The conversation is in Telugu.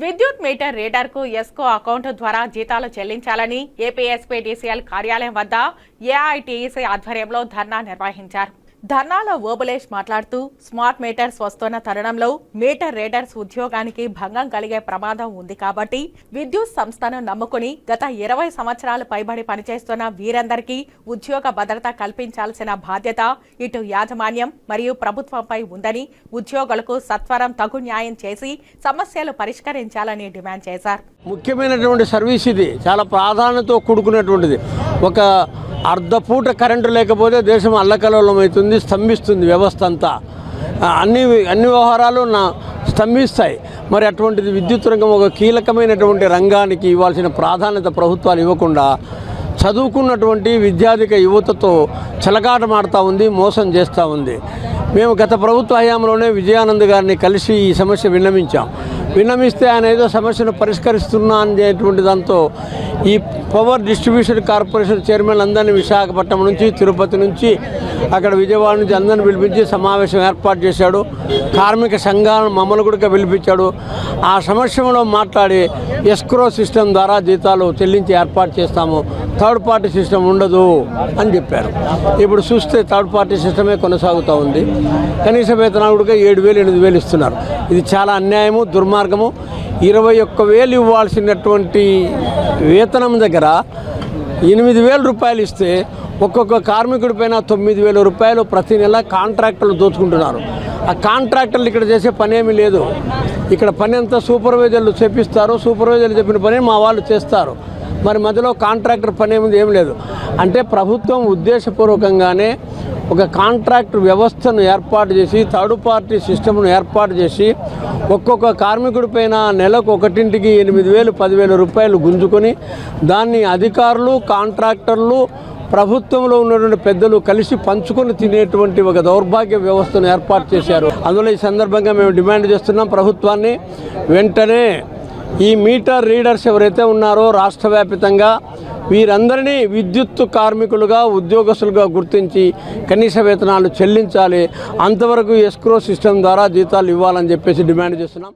విద్యుత్ మీటర్ రీడర్కు ఎస్కో అకౌంట్ ద్వారా జీతాలు చెల్లించాలని ఏపీఎస్పీడీసీఎల్ కార్యాలయం వద్ద ఏఐటీసీ ఆధ్వర్యంలో ధర్నా నిర్వహించారు. ధర్నాల ఓబులేష్ మాట్లాడుతూ స్మార్ట్ మీటర్స్ వస్తున్న తరుణంలో మీటర్ రీడర్స్ ఉద్యోగానికి భంగం కలిగే ప్రమాదం ఉంది కాబట్టి విద్యుత్ సంస్థను నమ్ముకుని గత ఇరవై సంవత్సరాలు పైబడి పనిచేస్తున్న వీరందరికీ ఉద్యోగ భద్రత కల్పించాల్సిన బాధ్యత ఇటు యాజమాన్యం మరియు ప్రభుత్వంపై ఉందని ఉద్యోగులకు సత్వరం తగు న్యాయం చేసి సమస్యలు పరిష్కరించాలని డిమాండ్ చేశారు. ముఖ్యమైనటువంటి సర్వీస్ ఇది. చాలా ప్రాధాన్యతతో కూడుకున్నటువంటిది. ఒక అర్ధపూట కరెంటు లేకపోతే దేశం అల్లకల్లోలం అవుతుంది స్తంభిస్తుంది వ్యవస్థ అంతా. అన్ని అన్ని వ్యవహారాలు నా స్తంభిస్తాయి. మరి అటువంటిది విద్యుత్ రంగం ఒక కీలకమైనటువంటి రంగానికి ఇవ్వాల్సిన ప్రాధాన్యత ప్రభుత్వాలు ఇవ్వకుండా చదువుకున్నటువంటి విద్యాధిక యువతతో చెలగాటమాడుతూ ఉంది మోసం చేస్తూ ఉంది. మేము గత ప్రభుత్వ హయాంలోనే విజయానంద్ గారిని కలిసి ఈ సమస్య విన్నవించాం. విన్నమిస్తే ఆయన ఏదో సమస్యను పరిష్కరిస్తున్నా అనేటువంటి దాంతో ఈ పవర్ డిస్ట్రిబ్యూషన్ కార్పొరేషన్ చైర్మన్ అందరినీ విశాఖపట్నం నుంచి తిరుపతి నుంచి అక్కడ విజయవాడ నుంచి అందరిని పిలిపించి సమావేశం ఏర్పాటు చేశాడు. కార్మిక సంఘాలను మమ్మల్ని కూడా పిలిపించాడు. ఆ సమస్యలో మాట్లాడి ఎస్క్రో సిస్టమ్ ద్వారా జీతాలు చెల్లించి ఏర్పాటు చేస్తాము. థర్డ్ పార్టీ సిస్టమ్ ఉండదు అని చెప్పారు. ఇప్పుడు చూస్తే థర్డ్ పార్టీ సిస్టమే కొనసాగుతూ ఉంది. కనీస వేతనాలు కూడా ఏడు వేలు ఎనిమిది వేలు ఇస్తున్నారు. ఇది చాలా అన్యాయము మార్గము. ఇరవై ఒక్క వేలు ఇవ్వాల్సినటువంటి వేతనం దగ్గర ఎనిమిది వేల రూపాయలు ఇస్తే ఒక్కొక్క కార్మికుడి పైన తొమ్మిది వేల రూపాయలు ప్రతి నెల కాంట్రాక్టర్లు దోచుకుంటున్నారు. ఆ కాంట్రాక్టర్లు ఇక్కడ చేసే పని లేదు. ఇక్కడ పని అంతా సూపర్వైజర్లు చెప్పిస్తారు సూపర్వైజర్లు చెప్పిన పని మా వాళ్ళు చేస్తారు. మరి మధ్యలో కాంట్రాక్టర్ పని ఏమి ఏం లేదు. అంటే ప్రభుత్వం ఉద్దేశపూర్వకంగానే ఒక కాంట్రాక్ట్ వ్యవస్థను ఏర్పాటు చేసి థర్డ్ పార్టీ సిస్టమ్ను ఏర్పాటు చేసి ఒక్కొక్క కార్మికుడి పైన నెలకు ఒకటింటికి ఎనిమిది వేలు పదివేల రూపాయలు గుంజుకొని దాన్ని అధికారులు కాంట్రాక్టర్లు ప్రభుత్వంలో ఉన్నటువంటి పెద్దలు కలిసి పంచుకొని తినేటువంటి ఒక దౌర్భాగ్య వ్యవస్థను ఏర్పాటు చేశారు. అందులో ఈ సందర్భంగా మేము డిమాండ్ చేస్తున్నాం ప్రభుత్వాన్ని వెంటనే ఈ మీటర్ రీడర్స్ ఎవరైతే ఉన్నారో రాష్ట్ర వ్యాప్తంగా వీరందరినీ విద్యుత్ కార్మికులుగా ఉద్యోగస్తులుగా గుర్తించి కనీస వేతనాలు చెల్లించాలి. అంతవరకు ఎస్క్రో సిస్టమ్ ద్వారా జీతాలు ఇవ్వాలని చెప్పేసి డిమాండ్ చేస్తున్నాం.